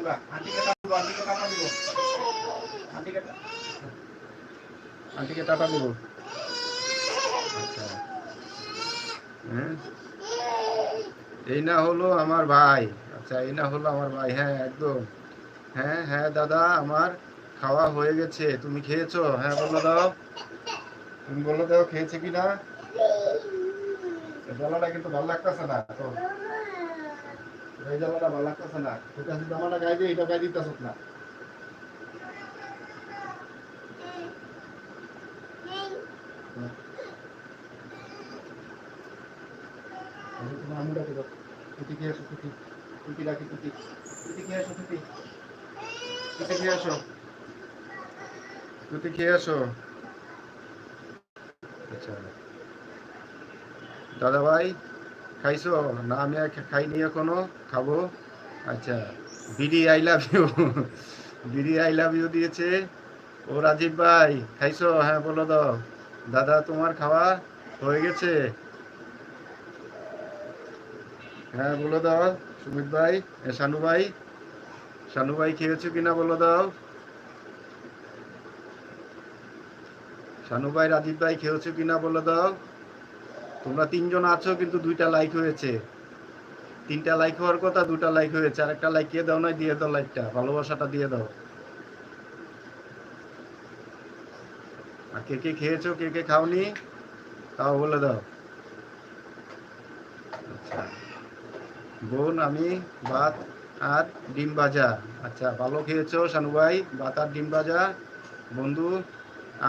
আমরা। আন্টিকে টাটা দিব আচ্ছা। হ্যাঁ? এই না হলো আমার ভাই। আচ্ছা এই না হলো আমার ভাই। হ্যাঁ একদম। হ্যাঁ হ্যাঁ দাদা, আমার খাওয়া হয়ে গেছে। তুমি খেয়েছো? হ্যাঁ বলে দাও। তুমি বলে দাও, খেয়েছে কি না এই জ্বালাটা কিন্তু ভালো লাগতেছে না, তো। এই ভালো লাগতেছে না। জামাটা গায়ে দিয়ে এটা গায়ে দিতেছ না। তুই তুই রাখি তুই তুই খেয়ে তুই খেয়ে আচ্ছা দাদা ভাই খাইছো? না, আমি খাইনি এখনও, খাব। আচ্ছা BD I love you. BD I love you দিয়েছে। ও রাজীব ভাই, খাইছো? হ্যাঁ বলো দাও। দাদা, তোমার খাওয়া হয়ে গেছে? হ্যাঁ বলো দাও, সুমিত ভাই শানু ভাই। শানু ভাই, খেয়েছো কিনা বলো দাও। শানু ভাই, রাজীব ভাই, খেয়েছো কিনা বলে দাও। তোমরা তিনজন আছো, কিন্তু দুইটা লাইক হয়েছে। তিনটা লাইক হওয়ার কথা দুটা লাইক হয়েছে। আর একটা লাইক দাও না দিয়ে দাও লাইকটা ভালোবাসাটা দিয়ে দাও। আর কে কে খেয়েছো, কে কে খাওনি, তাও বলে দাও। আচ্ছা। বোন, আমি ভাত আর ডিম ভাজা। আচ্ছা ভালো খেয়েছো শানু ভাই? ভাত আর ডিম ভাজা? বন্ধু,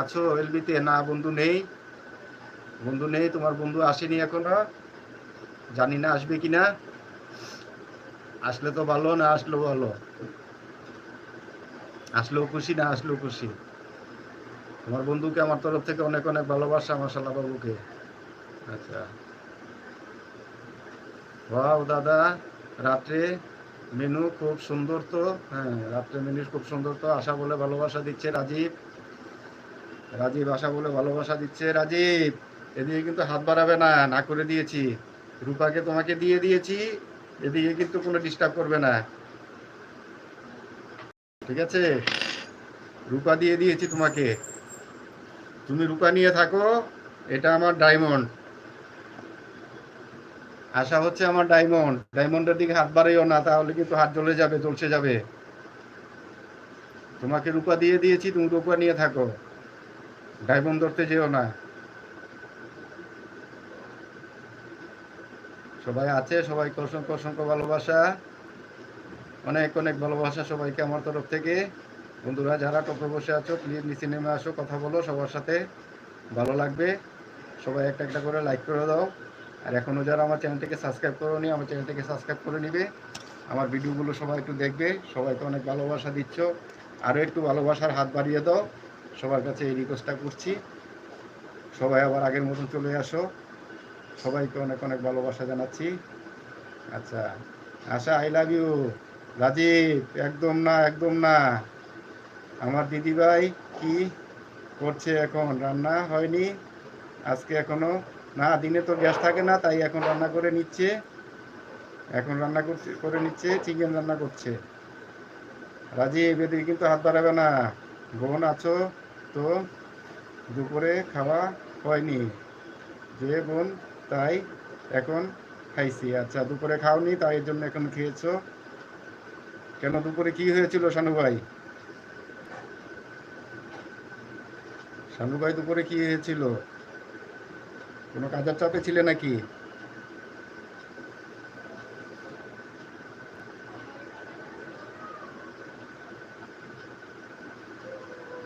আছো, এলবিতে? না, বন্ধু নেই। বন্ধু নেই, তোমার বন্ধু আসেনি এখনও। জানি না আসবে কি না আসলে তো ভালো, না আসলেও ভালো। আসলেও খুশি, না আসলেও খুশি। তোমার বন্ধুকে আমার তরফ থেকে অনেক অনেক ভালোবাসা মাসাল্লাহ বাবুকে আচ্ছা। ওয়াও দাদা, রাত্রে মেনু খুব সুন্দর তো। হ্যাঁ রাত্রে মেনু খুব সুন্দর তো। আশা বলে ভালোবাসা দিচ্ছে রাজীব। রাজীব আশা বলে ভালোবাসা দিচ্ছে রাজীব। এদিকে কিন্তু হাত বাড়াবে না না করে দিয়েছি। রূপাকে তোমাকে দিয়ে দিয়েছি, এদিকে কিন্তু কোনো ডিস্টার্ব করবে না। ঠিক আছে? রূপা দিয়ে দিয়েছি তোমাকে। তুমি রূপা নিয়ে থাকো, এটা আমার ডায়মন্ড আশা হচ্ছে আমার ডায়মন্ড ডায়মন্ডের দিকে হাত বাড়াইও না, তাহলে কিন্তু হাত জ্বলে যাবে জ্বলসে যাবে। তোমাকে রূপা দিয়ে দিয়েছি, তুমি রূপা নিয়ে থাকো। ডায়মন্ড ধরতে যেও না। সবাই আছে, সবাইকে অসংখ্য অসংখ্য ভালোবাসা। অনেক অনেক ভালোবাসা সবাইকে আমার তরফ থেকে। বন্ধুরা, যারা টপে বসে আছো প্লিজ নিচে নেমে আসো, কথা বলো, সবার সাথে ভালো লাগবে। সবাই একটা একটা করে লাইক করে দাও। আর এখনও যারা আমার চ্যানেলটিকে সাবস্ক্রাইব করোনি, আমার চ্যানেলটিকে সাবস্ক্রাইব করে নিবে। আমার ভিডিওগুলো সবাই একটু দেখবে, সবাইকে অনেক ভালোবাসা দিচ্ছ। আরও একটু ভালোবাসার হাত বাড়িয়ে দাও। সবার কাছে এই রিকোয়েস্টটা করছি। সবাই আবার আগের মতন চলে আসো। সবাইকে অনেক অনেক ভালোবাসা জানাচ্ছি। আচ্ছা Asha I love you Rajeev, একদম না একদম না। আমার দিদিভাই কি করছে এখন? রান্না হয়নি, আজকে এখনও। না, দিনে তো গ্যাস থাকে না, তাই এখন রান্না করে নিচ্ছে। এখন রান্না করছে, করে নিচ্ছে, চিকেন রান্না করছে। রাজীব, এদিকে কিন্তু হাত বাড়াবে না। বোন আছো তো? দুপুরে খাওয়া হয়নি। যে বোন তাই এখন খাইছি। আচ্ছা দুপুরে খাওনি, তাই এর জন্য এখন খেয়েছো। কেন দুপুরে কি হয়েছিল, শানু ভাই? শানু ভাই দুপুরে কি হয়েছিল? কোনো কাজের চাপে ছিলে নাকি?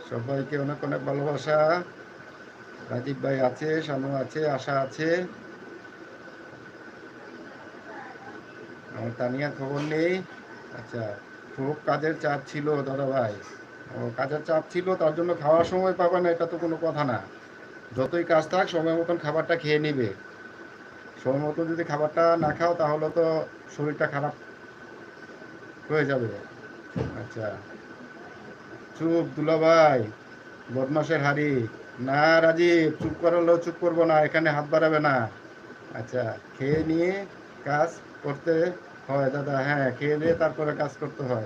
সবাইকে অনেক অনেক ভালোবাসা। রাজীব ভাই আছে, শানু আছে, আশা আছে। আমার তানিয়ার খবর নেই। আচ্ছা খুব কাজের চাপ ছিল দাদা ভাই ও, কাজের চাপ ছিল, তার জন্য খাওয়ার সময় পাবে না, এটা তো কোনো কথা না। যতই কাজ থাক, সময় মতন খাবারটা খেয়ে নিবে। সময় মতন যদি খাবারটা না খাও, তাহলে তো শরীরটা খারাপ হয়ে যাবে। আচ্ছা চুপ দুলা দুলাভাই বদমাসের হাড়ি। না রাজীব, চুপ করালেও চুপ করব না, এখানে হাত বাড়াবে না। আচ্ছা খেয়ে নিয়ে কাজ করতে হয় দাদা হ্যাঁ খেয়ে দিয়ে তারপরে কাজ করতে হয়।